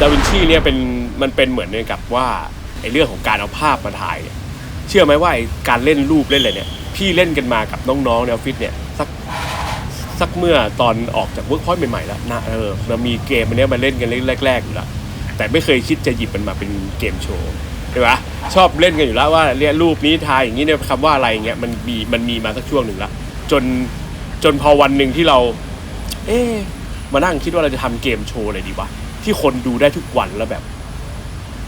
ดาวินชีเนี่ยเป็นมันเป็นเหมือนกับว่าไอ้เรื่องของการเอาภาพมาถ่ายเนี่ยเชื่อไหมว่าไอ้การเล่นรูปเล่นอะไรเนี่ยพี่เล่นกันมากับน้องๆในออฟฟิศเนี่ยสักสักเมื่อตอนออกจากเวิร์กพอยต์ใหม่ๆแล้วนะเออมันมีเกมอันเนี้ยมาเล่นกันเล่นแรกๆอยู่ล้วแต่ไม่เคยคิดจะหยิบมันมาเป็นเกมโชว์ใช่ปะชอบเล่นกันอยู่แล้วว่าเนี่ยรูปนี้ทายอย่างนี้เนี่ยคำว่าอะไรเงี้ยมันมีมันมีมาสักช่วงหนึ่งล้วจนจนพอวันหนึ่งที่เรา เอ๊ะมานั่งคิดว่าเราจะทำเกมโชว์อะไรดีวะ ที่คนดูได้ทุกวันแล้วแบบ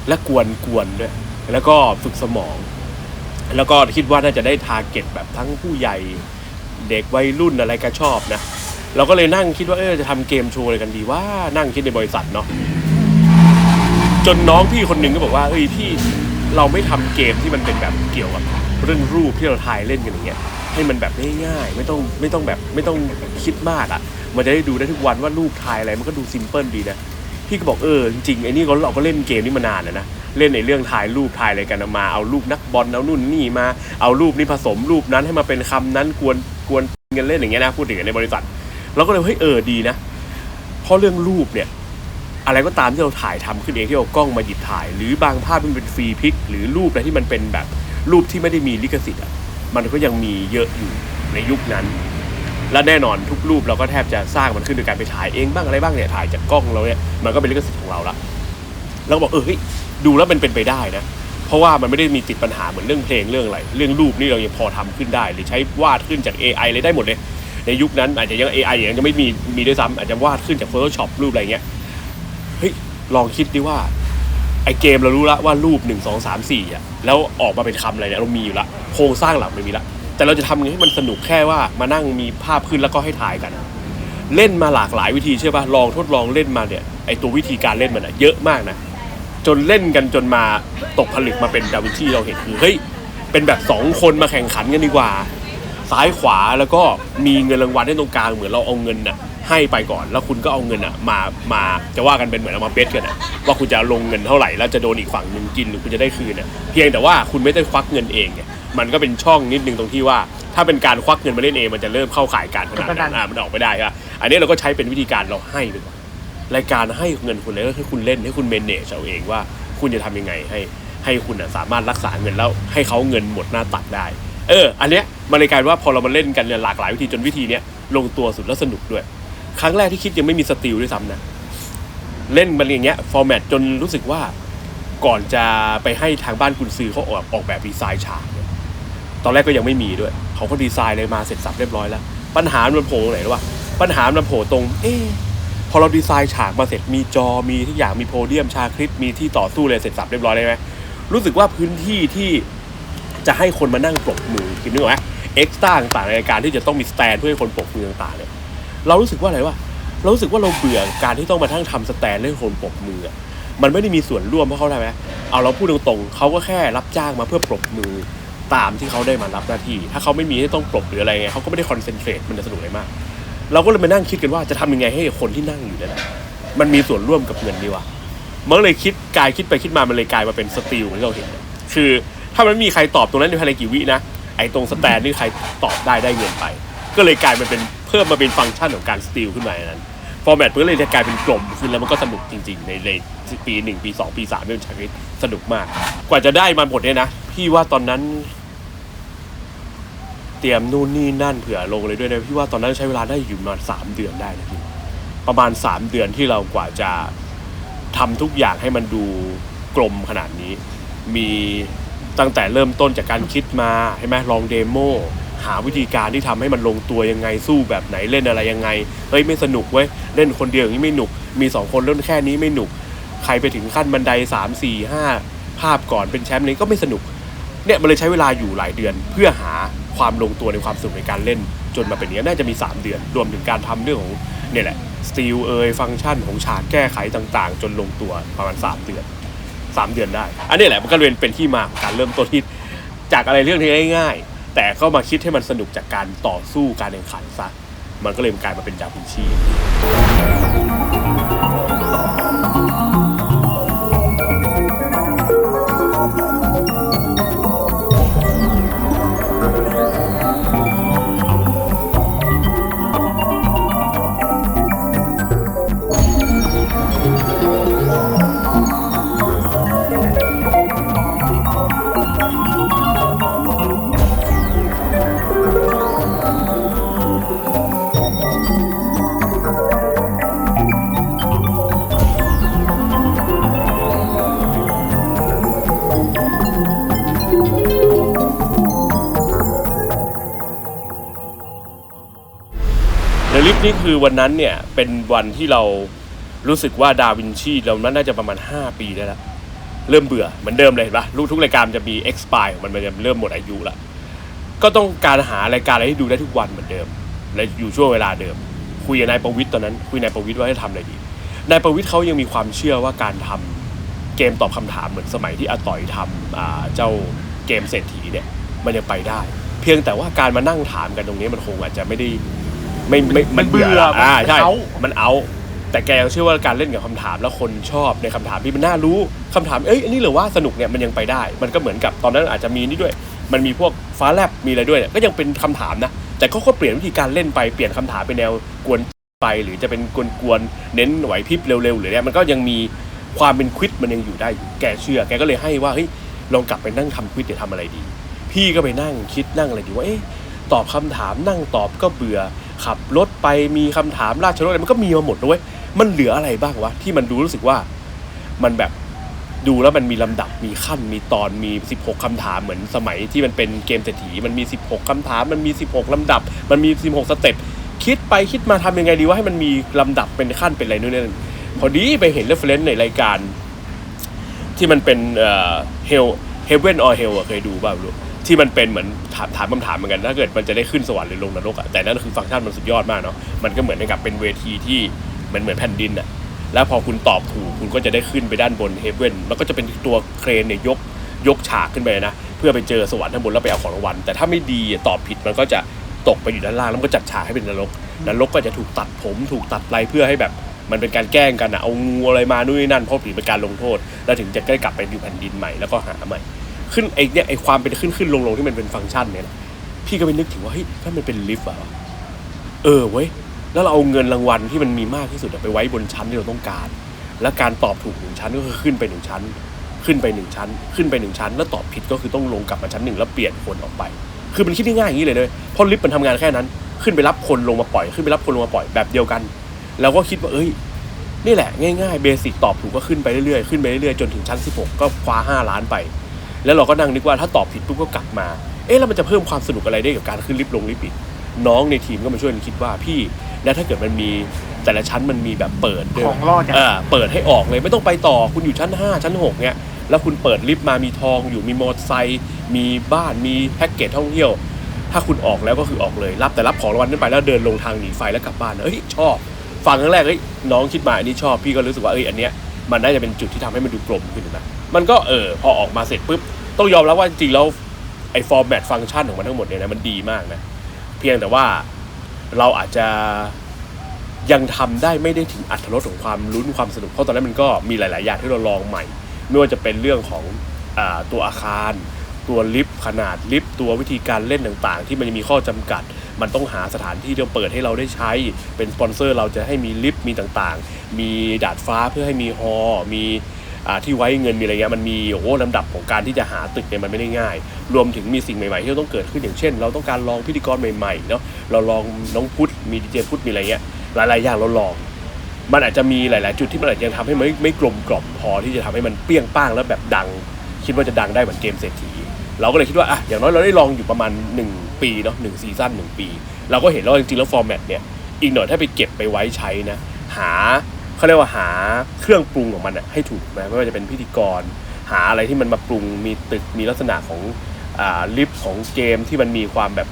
และกวนกวนด้วย แล้วก็ฝึกสมอง แล้วก็คิดว่าน่าจะได้ทาร์เก็ตแบบทั้งผู้ใหญ่เด็กวัยรุ่นอะไรก็ชอบนะ เราก็เลยนั่งคิดว่าเออจะทำเกมโชว์อะไรกันดีว่านั่งคิดในบริษัทเนาะจนน้องพี่คนหนึ่งก็บอกว่าเอ้ยพี่เราไม่ทำเกมที่มันเป็นแบบเกี่ยวกับเรื่องรูปที่เราถ่ายเล่นกันอย่างเงี้ยให้มันแบบง่ายๆไม่ต้องไม่ต้องแบบไม่ต้องคิดมากอะ มันจะได้ดูได้ทุกวันว่ารูปถ่ายอะไรมันก็ดูซิมเพิลดีนะ พี่ก็บอกเออจริงๆไอ้นี่เราเราก็เล่นเกมนี้มานานแล้วนะเล่นในเรื่องถ่ายรูปถ่ายอะไรกันมาเอารูปนักบอลเอานู่นนี่มาเอารูปนี้ผสมรูปนั้นให้มาเป็นคำนั้นกวนกวนกันเล่นอย่างเงี้ยนะพูดถึงในบริษัทเราก็เลยเฮ้ยเออดีนะเพราะเรื่องรูปเนี่ยอะไรก็ตามที่เราถ่ายทำขึ้นเองที่เอากล้องมาหยิบถ่าย หรือบางภาพที่มันเป็นฟรีพิก หรือรูปอะไรที่มันเป็นแบบรูปที่ไม่ได้มีลิขสิทธิ์อะมันก็ยังมีเยอะอยู่ในยุคนั้น และแน่นอนทุกรูปเราก็แทบจะสร้างมันขึ้นโดยการไปถ่ายเองบ้างอะไรบ้างเนี่ยถ่ายจากกล้องเราเนี่ยมันก็เป็นลิขสิทธิ์ของเราละเราก็บอกเออดูแล้วมันเป็นไปได้นะเพราะว่ามันไม่ได้มีติดปัญหาเหมือนเรื่องเพลงเรื่องอะไรเรื่องรูปนี่เรายังพอทำขึ้นได้ หรือใช้วาดขึ้นจาก AI เลยได้หมดเลย ในยุคนั้นอาจจะยัง AI ยังจะไม่มีมีด้วยซ้ำอาจจะวาดขึ้นจาก Photoshop รูปอะไรเงี้ยเฮ้ยลองคิดดิว่าไอเกมเรารู้ล้วว่ารูป1 2 3 4อะแล้วออกมาเป็นคำอะไรเนี่ยเรามีอยู่ละโครงสร้างหลักไม่มีละ แต่เราจะทำยังไงให้มันสนุกแค่ว่ามานั่งมีภาพขึ้นแล้วก็ให้ถ่ายกัน เล่นมาหลากหลายวิธีใช่ป่ะลองทดลองเล่นมาเนี่ยไอตัววิธีการเล่นมันอะเยอะมากนะจนเล่นกันจนมาตกผลึกมาเป็นดาวินชีเราเห็นคือเฮ้ยเป็นแบบสองคนมาแข่งขันกันดีกว่า ซ้ายขวาแล้วก็มีเงินรางวัลให้ตรงกลางเหมือนเราเอาเงินน่ะให้ไปก่อนแล้วคุณก็เอาเงินอะมามาจะว่ากันเป็นเหมือนเอามาเบสกันอะว่าคุณจะลงเงินเท่าไหร่แล้วจะโดนอีกฝั่งหนึ่งกินหรือคุณจะได้คืนอะเพียงแต่ว่าคุณไม่ได้ควักเงินเองเนี่ย มันก็เป็นช่องนิดนึงตรงที่ว่า ถ้าเป็นการควักเงินมาเล่นเองมันจะเริ่มเข้าข่ายการพนันการพนันอะมันออกไม่ได้ครับอันนี้เราก็ใช้เป็นวิธีการเราให้ไปก่อนรายการให้เงินคุณเลยก็คือคุณเล่นให้คุณเมนเนจเอาเองว่า คุณจะทำยังไงให้ให้คุณน่ะสามารถรักษาเงินแล้วให้เขาเงินหมดหน้าตักได้ เออ อันเนี้ยมันเลยกลายว่าพอเรามาเล่นกันเนี่ยหลากหลายวิธีจนวิธีเนี้ยลงตัวสุดแล้วสนุกด้วย ครั้งแรกที่คิดยังไม่มีสติลด้วยซ้ำนะเล่นมันอย่างเงี้ยฟอร์แมตจนรู้สึกว่าก่อนจะไปให้ทางบ้านคุณซื้อเขาออกออกแบบดีไซน์ฉากเนี่ย ตอนแรกก็ยังไม่มีด้วยเขาก็ดีไซน์เลยมาเสร็จสับเรียบร้อยแล้ว ปัญหามันโผล่ตรงไหนรู้ป่ะปัญหามันโผล่ตรง เอ๊พอเราดีไซน์ฉากมาเสร็จมีจอมีทุกอย่างมีโพเดียมชาคริสมีที่ต่อสู้เลยเสร็จสับเรียบร้อยเลยไหมรู้สึกว่าพื้นที่ที่จะให้คนมานั่งปรบมือคิดนึกออกไหมเอ็กซ์ต้าต่างๆในการที่จะต้องมีสแตนเพื่อให้คนปรบมือต่างๆเนี่ยเรารู้สึกว่าอะไรวะเรารู้สึกว่าเราเบื่อการที่ต้องมาทั้งทำสแตนให้คนปรบมือ มันไม่ได้มีส่วนร่วมเพราะเขาทำไหมเอาเราพูดตรงๆเขาก็แค่รับจ้างมาเพื่อปรบมือ ตามที่เขาได้มารับหน้าที่ ถ้าเขาไม่มีให้ต้องปรบหรืออะไรไงเขาก็ไม่ได้คอนเซนเทรตมันจะสนุกอะไรมาก เราก็เลยมานั่งคิดกันว่าจะทำยังไงให้คนที่นั่งอยู่นี่นะมันมีส่วนร่วมกับเงินดีวะมันเลยคิดกายคิดไปคิดมามันเลยกลายมาเป็นสติลที่เราเห็น คือถ้ามันมีใครตอบตรงนั้นในภายในกี่วินะไอ้ตรงสแตนนี่ใครตอบได้ได้เงินไป ก็เลยกลายมันเป็นเพิ่มมาเป็นฟังก์ชันของการสติลขึ้นมาในนั้นฟอร์แมตมันก็เลยจะกลายเป็นกลมขึ้นแล้วมันก็สนุกจริง ๆ ในในปีหนึ่งปีสองปีสามเรื่องชาคิดสนุกมาก กว่าจะได้มาหมดเนี่ยนะ พี่ว่าตอนนั้น เตรียมนู่นนี่นั่นเผื่อลงเลยด้วยนะพี่ว่าตอนนั้นใช้เวลาได้อยู่ประมาณสามเดือนได้นะพี่ประมาณสามเดือนที่เรากว่าจะทำทุกอย่างให้มันดูกลมขนาดนี้ มีตั้งแต่เริ่มต้นจากการคิดมาใช่ไหมลองเดโมหาวิธีการที่ทำให้มันลงตัวยังไงสู้แบบไหนเล่นอะไรยังไงเฮ้ยไม่สนุกเว้ยเล่นคนเดียวอย่างนี้ไม่หนุก มีสองคนเล่นแค่นี้ไม่หนุก ใครไปถึงขั้นบันไดสามสี่ห้าภาพก่อนเป็นแชมป์นี้ก็ไม่สนุก เนี่ยมันเลยใช้เวลาอยู่หลายเดือน เพื่อหาความลงตัวในความสนุกในการเล่น จนมาเป็นอย่างนี้น่าจะมี 3 เดือน รวมถึงการทำเรื่องของเนี่ยแหละสตีลเอยฟังก์ชันของฉากแก้ไขต่างๆ จนลงตัวประมาณ 3 เดือน 3 เดือนได้ อันนี้แหละมันก็เลยเป็นที่มาของการเริ่มต้นที่จากอะไรเรื่องที่ง่ายๆ แต่ก็มาคิดให้มันสนุกจากการต่อสู้การแข่งขันซะมันก็เลยกลายมาเป็นดาวินชี นี่คือวันนั้นเนี่ยเป็นวันที่เรารู้สึกว่าดาวินชีเราน่าจะประมาณ 5 ปีได้แล้ว เริ่มเบื่อเหมือนเดิมเลยเห็นปะรู้ทุกรายการจะมี expire มันมันจะเริ่มหมดอายุละก็ต้องการหารายการอะไรที่ดูได้ทุกวันเหมือนเดิม และอยู่ช่วงเวลาเดิม คุยกับนายประวิทย์ตอนนั้น คุยนายประวิทย์ว่าให้ทำอะไรดีนายประวิทย์เขายังมีความเชื่อว่าการทำเกมตอบคำถามเหมือนสมัยที่อาต่อยทำเจ้าเกมเศรษฐีเนี่ยมันยังไปได้ เพียงแต่ว่าการมานั่งถามกันตรงนี้มันคงอาจจะไม่ได้ ไม่ไม่มันเบื่อละอ่ามันใช่เอามันเอา แต่แกยังเชื่อว่าการเล่นกับคำถามแล้วคนชอบในคำถามที่มันน่ารู้คำถามเอ้ยอันนี้เหรือว่าสนุกเนี่ยมันยังไปได้ มันก็เหมือนกับตอนนั้นอาจจะมีนี่ด้วย มันมีพวกฟ้าแลบมีอะไรด้วยเนี่ยก็ยังเป็นคำถามนะ แต่เขาก็เปลี่ยนวิธีการเล่นไปเปลี่ยนคำถามเป็นแนวกวนไป หรือจะเป็นกวนๆเน้นไหวพริบเร็วๆหรือเนี่ยมันก็ยังมีความเป็นควิดมันยังอยู่ได้อยู่แกเชื่อแกก็เลยให้ว่าเฮ้ยลองกลับไปนั่งทำควิดเดี๋ยวทำอะไรดี พี่ก็ไปนั่งคิดนั่งอะไรดีว่าเอ๊ะตอบคำถามนั่งตอบก็เบื่อ ขับรถไปมีคำถามราชรถอะไรมันก็มีมาหมดเลยมันเหลืออะไรบ้างวะที่มันดูรู้สึกว่ามันแบบดูแล้วมันมีลำดับมีขั้นมีตอนมี 16คำถามเหมือนสมัยที่มันเป็นเกมเศรษฐีมันมี 16คำถาม มันมี 16ลำดับ มันมี 16 สเต็ปคิดไปคิดมาทำยังไงดีว่าให้มันมีลำดับเป็นขั้นเป็นอะไรนู่นนี่นั่นพอดีไปเห็นเรฟเฟรนซ์ในรายการ ที่มันเป็นเอ่อ hell heaven or hell อะเคยดูเปล่าไม่รู้ ที่มันเป็นเหมือนถามถามคำถามเหมือนกัน ถ้าเกิดมันจะได้ขึ้นสวรรค์หรือลงนรกอะแต่นั่นคือฟังก์ชันมันสุดยอดมากเนาะมันก็เหมือนกับเป็นเวทีที่เหมือนเหมือนแผ่นดินอะแล้วพอคุณตอบถูกคุณก็จะได้ขึ้นไปด้านบนเฮเ e นมันก็จะเป็นตัวเครนเนี่ยยกยกฉากขึ้นไปนะเพื่อไปเจอสวรรค์ข้างบนแล้วไปเอาของรางวัลแต่ถ้าไม่ดีตอบผิดมันก็จะตกไปอยู่ด้านล่างแล้วก็จัดฉากให้เป็นนรกนรกก็จะถูกตัดผมถูกตัดไรเพื่อให้แบบมันเป็นการแกล้งกันอะเอางูอะไรมานู่นนี่นั่นเพราะถือเป็นการลงโทษ แล้วถึงจะได้กลับไปอยู่แผ่นดินใหม่แล้วก็หาใหม่ ขึ้นไอ้เนี่ยไอ้ความเป็นขึ้นขึ้นลงลงที่มันเป็นฟังก์ชันเนี่ยพี่ก็ไปนึกถึงว่าเฮ้ยถ้ามันเป็นลิฟต์อะเออเว้ยแล้วเราเอาเงินรางวัลที่มันมีมากที่สุดไปไว้บนชั้นที่เราต้องการ แล้วการตอบถูกหนึ่งชั้นก็คือขึ้นไปหนึ่งชั้น ขึ้นไปหนึ่งชั้น ขึ้นไปหนึ่งชั้น แล้วตอบผิดก็คือต้องลงกลับมาชั้นหนึ่งแล้วเปลี่ยนคนออกไป คือมันคิดได้ง่ายอย่างนี้เลยเลยเพราะลิฟต์มันทำงานแค่นั้น ขึ้นไปรับคนลงมาปล่อย ขึ้นไปรับคนลงมาปล่อยแบบเดียวกัน แล้วก็คิดว่าเอ้ยนี่แหละง่ายๆเบสิกตอบถูกก็ขึ้นไปเรื่อยๆขึ้นไปเรื่อยๆจนถึงชั้น 16 ก็คว้า5ล้านไป แล้วเราก็นั่งนึกว่าถ้าตอบผิดปุ๊บก็กลับมา เอ๊ะแล้วมันจะเพิ่มความสนุกอะไรได้กับการขึ้นลิฟต์ลงลิฟต์อีกน้องในทีมก็มาช่วยกันคิดว่าพี่ แล้วถ้าเกิดมันมีแต่ละชั้นมันมีแบบเปิดด้วยของรอดกันเออเปิดให้ออกเลยไม่ต้องไปต่อคุณอยู่ชั้น 5 ชั้น6เนี่ยแล้วคุณเปิดลิฟต์มามีทองอยู่มีมอเตอร์ไซค์มีบ้านมีแพ็กเกจท่องเที่ยว ถ้าคุณออกแล้วก็คือออกเลย รับแต่รับของรางวัลนั้นไปแล้วเดินลงทางหนีไฟแล้วกลับบ้านเอ้ยชอบฟังครั้งแรกเฮ้ยน้องคิดมาอันนี้ชอบพี่ก็รู้สึกว่าเอ้ยอันเนี้ยมันน่าจะเป็นจุดที่ทำให้มันดูกลมขึ้นนะ มันก็เออพอออกมาเสร็จปุ๊บต้องยอมรับว่าจริงๆแล้วไอ้ฟอร์แมตฟังก์ชันของมันทั้งหมดเนี่ยนะมันดีมากนะ เพียงแต่ว่าเราอาจจะยังทำได้ไม่ได้ถึงอัตรสของความลุ้นความสนุกเพราะตอนนั้นมันก็มีหลาย ๆ อย่างที่เราลองใหม่ ไม่ว่าจะเป็นเรื่องของอตัวอาคาร ตัวลิฟต์ขนาดลิฟต์ตัววิธีการเล่นต่าง ๆ ที่มันจะมีข้อจำกัด มันต้องหาสถานที่ที่เปิดให้เราได้ใช้ เป็นสปอนเซอร์เราจะให้มีลิฟต์มีต่าง ๆ มีดาดฟ้าเพื่อให้มีฮอมี ที่ไว้เงินมีอะไรเงี้ยมันมีโอ้โหลำดับของการที่จะหาตึกเนี่ยมันไม่ได้ง่าย รวมถึงมีสิ่งใหม่ๆที่ต้องเกิดขึ้นอย่างเช่น เราต้องการลองพิธีกรใหม่ๆเนาะเราลองน้องพุทธมีดีเจพุทธมีอะไรเงี้ยหลายๆอย่างเราลอง มันอาจจะมีหลาย ๆ จุดที่มันอาจจะยังทำให้ไม่ไม่กลมกล่อมพอที่จะทำให้มันเปรี้ยงป้างแล้วแบบดัง คิดว่าจะดังได้เหมือนเกมเศรษฐีเราก็เลยคิดว่าอะอย่างน้อยเราได้ลองอยู่ประมาณ 1 ปีเนาะหนึ่งซีซั่นหนึ่งปี เราก็เห็นแล้วจริงๆแล้วฟอร์แมตเนี่ยอีกหน่อยถ้าไปเก็บไปไว้ใช้นะหา เขาเรียกว่าหาเครื่องปรุงของมันอะให้ถูกนะไม่ว่าจะเป็นพิธีกร หาอะไรที่มันมาปรุงมีตึกมีลักษณะของอลิฟต์ของเกมที่มันมีความแบบ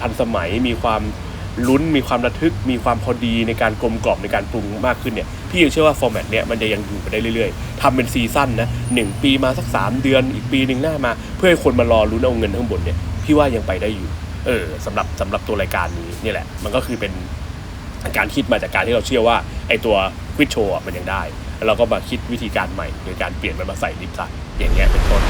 ทันสมัย มีความลุ้นมีความระทึก มีความพอดีในการกลมกล่อมในการปรุงมากขึ้นเนี่ยพี่ยังเชื่อว่าฟอร์แมตเนี่ยมันจะยังอยู่ไปได้เรื่อยๆทำเป็นซีซั่นนะหนึ่งปีมาสักสามเดือนอีกปีหนึ่งหน้ามา เพื่อให้คนมารอลุ้นเอาเงินข้างบนเนี่ยพี่ว่ายังไปได้อยู่เออสำหรับสำหรับตัวรายการนี้นี่แหละ มันก็คือเป็น การคิดมาจากการที่เราเชื่อว่าไอตัวควิดโชว์มันยังได้ แล้วเราก็มาคิดวิธีการใหม่โดยการเปลี่ยนมันมาใส่ลิฟต์ซะอย่างเงี้ยเป็นต้น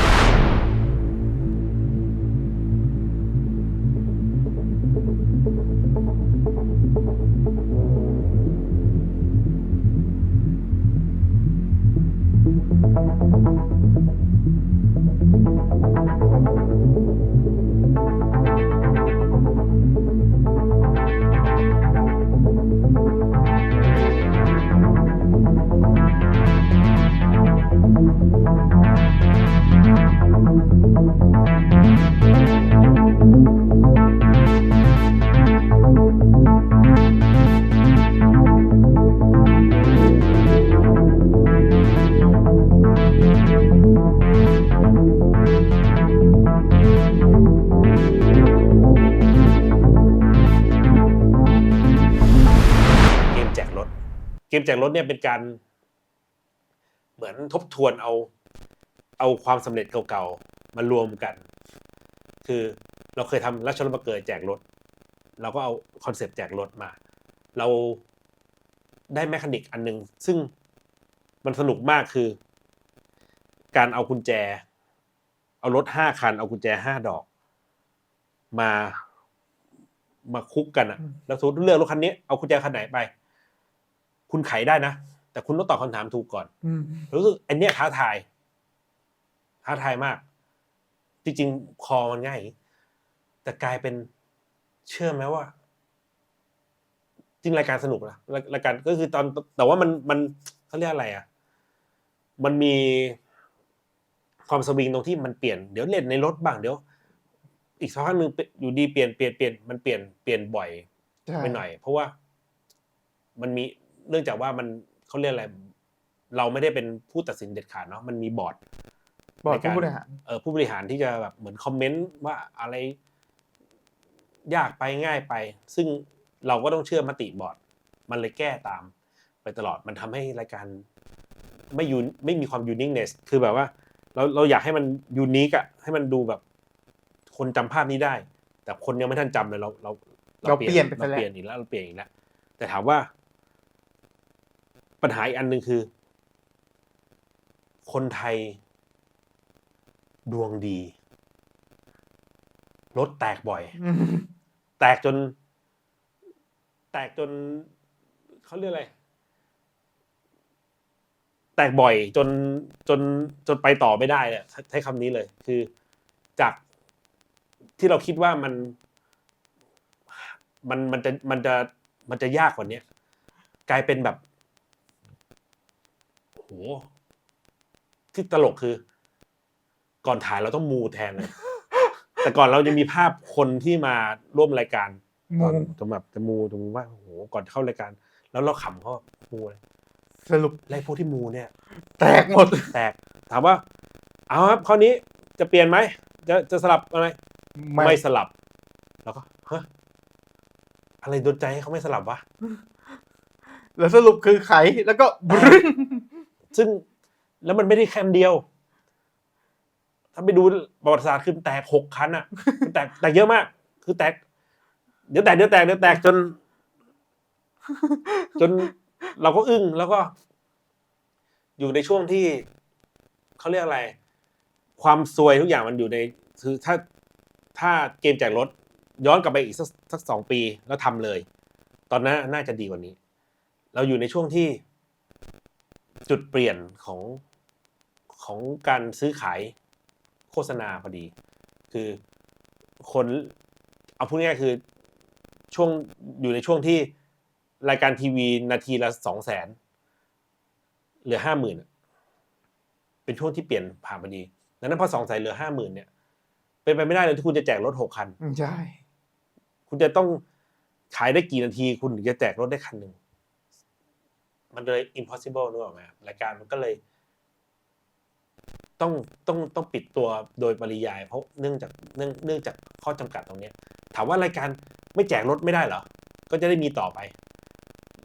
มแจกรถเนี่ยเป็นการ เหมือนทบทวนเอา เอาความสำเร็จเก่าๆมารวมกัน คือเราเคยทำรัชรถมาเกิดแจกรถ เราก็เอาคอนเซปต์แจกรถมา เราได้แมคานิกอันหนึงซึ่งมันสนุกมากคือ การเอากุญแจ เอารถห้าคัน เอากุญแจห้าดอก มามาคุกกันอะแล้วสมมติเลือกรถคันนี้ เอากุญแจคันไหนไป คุณไขได้นะ แต่คุณต้องตอบคำถามถูกก่อนอืมรู้สึกอันเนี้ยท้าทาย ท้าทายมาก จริงๆ คอมันง่าย แต่กลายเป็นเชื่อไหมว่า จริงรายการสนุกนะรายรายการก็คือตอนแต่ว่ามันมันเขาเรียกอะไรอะ มันมีความสวิงตรงที่มันเปลี่ยนเดี๋ยวเล่นในรถบ้างเดี๋ยว อีกสักพักหนึ่งอยู่ดีเปลี่ยนเปลี่ยนเปลี่ยนมันเปลี่ยนเปลี่ยนบ่อยใช่ไปหน่อย เพราะว่า มันมี เนื่องจากว่ามันเขาเรียกอะไร เราไม่ได้เป็นผู้ตัดสินเด็ดขาดเนาะมันมีบอร์ดบอร์ดในการผู้บริหารเออผู้บริหารที่จะแบบเหมือนคอมเมนต์ว่าอะไร ยากไปง่ายไป ซึ่งเราก็ต้องเชื่อมติบอร์ด มันเลยแก้ตาม ไปตลอดมันทำให้รายการไม่ยูไม่มีความยูนิคเนสคือแบบว่า เราเราอยากให้มันยูนิคอะให้มันดูแบบ คนจำภาพนี้ได้ แต่คนยังไม่ทันจำเลยเราเราเราเปลี่ยนไปซะเราแล้วเปลี่ยนอีกแล้วเราเปลี่ยนอีกแล้วแต่ถามว่า ปัญหาอีกอันหนึ่งคือ คนไทย ดวงดีรถแตกบ่อย แตกจน แตกจนเขาเรียกอะไร แตกบ่อยจนจนจนไปต่อไม่ได้เนี่ยใช้คำนี้เลย คือจากที่เราคิดว่ามัน มันมันจะมันจะมันจะยากกว่านี้กลายเป็นแบบ โหที่ตลกคือ ก่อนถ่ายเราต้องมูแทนเลยแต่ก่อนเราจะมีภาพคนที่มาร่วมรายการตงอนงจะแบบจะมูตรงว่าโอ้โหก่อนเข้ารายการ แล้วเราขำเขามูเลยสรุปไล่พวกที่มูเนี่ย แตกหมดแตกถามว่า เอาครับคราวนี้จะเปลี่ยนไหมจะจะสลับอะไรไม่ไม่สลับ แล้วก็เฮ้ยอะไรโดนใจให้เขาไม่สลับวะแล้วสรุปคือไขแล้วก็บรึ้น ซึ่งแล้วมันไม่ได้แค่อันเดียว ถ้าไปดูประวัติศาสตร์คือแตกหกคันอะแตกแตกเยอะมาก คือแตก เดี๋ยวแตกเดี๋ยวแตกเดี๋ยวแตกจน จนเราก็อึ้งแล้วก็ อยู่ในช่วงที่เขาเรียกอะไร ความซวยทุกอย่างมันอยู่ใน คือถ้าถ้าเกมแจกรถ ย้อนกลับไปอีกสักสักสองปีแล้วทำเลย ตอนนั้นน่าจะดีกว่านี้ เราอยู่ในช่วงที่ จุดเปลี่ยนของของการซื้อขายโฆษณาพอดี คือคนเอาพูดง่ายๆคือช่วงอยู่ในช่วงที่รายการทีวีนาทีละสองแสนเหลือห้าหมื่นเป็นช่วงที่เปลี่ยนผ่านพอดีดังนั้นพอสองแสนเหลือห้าหมื่นเนี่ยเป็นไปไม่ได้เลยที่คุณจะแจกรถหกคันใช่คุณจะต้องขายได้กี่นาทีคุณถึงจะแจกรถได้คันหนึ่ง มันเลย impossible นึกออกไหมครับรายการมันก็เลย ต้องต้องต้องปิดตัวโดยปริยาย เพราะเนื่องจากเนื่องเนื่องจากข้อจำกัดตรงเนี้ยถามว่ารายการไม่แจกรถไม่ได้เหรอ ก็จะได้มีต่อไป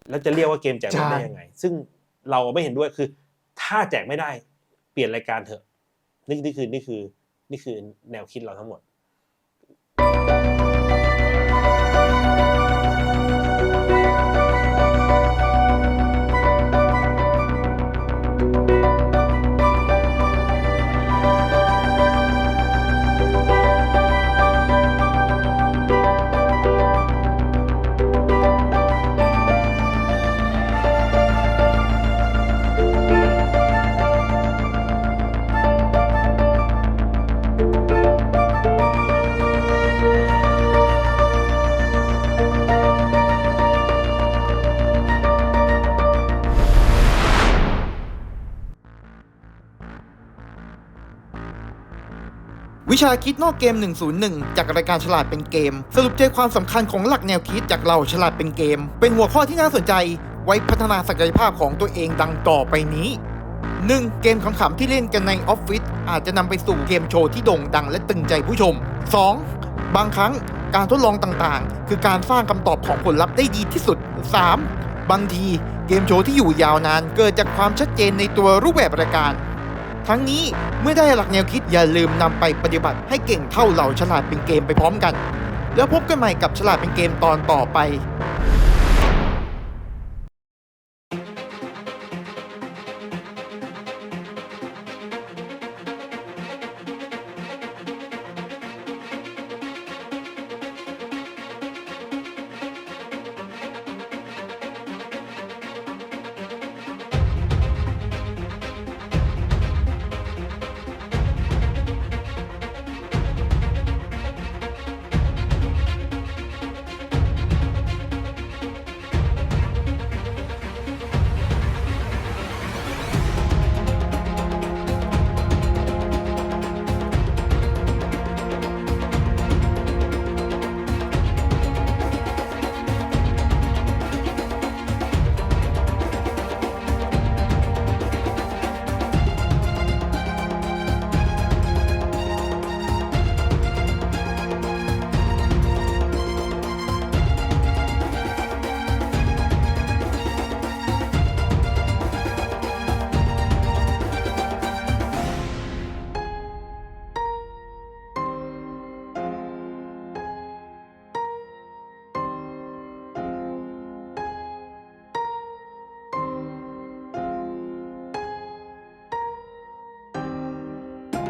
แล้วจะเรียกว่าเกมแจกรถได้ยังไง ซึ่งเราไม่เห็นด้วยคือ ถ้าแจกไม่ได้ เปลี่ยนรายการเถอะนี่นี่คือนี่คือนี่คือแนวคิดเราทั้งหมด วิชาคิดนอกเกม 101 จากรายการฉลาดเป็นเกม สรุปใจความสำคัญของหลักแนวคิดจากเราฉลาดเป็นเกม เป็นหัวข้อที่น่าสนใจไว้พัฒนาศักยภาพของตัวเองดังต่อไปนี้ 1. เกมขำๆที่เล่นกันในออฟฟิศอาจจะนำไปสู่เกมโชว์ที่โด่งดังและตึงใจผู้ชม 2. บางครั้งการทดลองต่างๆ คือการสร้างคำตอบของผลลัพธ์ได้ดีที่สุด 3. บางทีเกมโชว์ที่อยู่ยาวนาน เกิดจากความชัดเจนในตัวรูปแบบรายการ ทั้งนี้เมื่อได้หลักแนวคิดอย่าลืมนำไปปฏิบัติให้เก่งเท่าเหล่าฉลาดเป็นเกมไปพร้อมกัน แล้วพบกันใหม่กับฉลาดเป็นเกมตอนต่อไป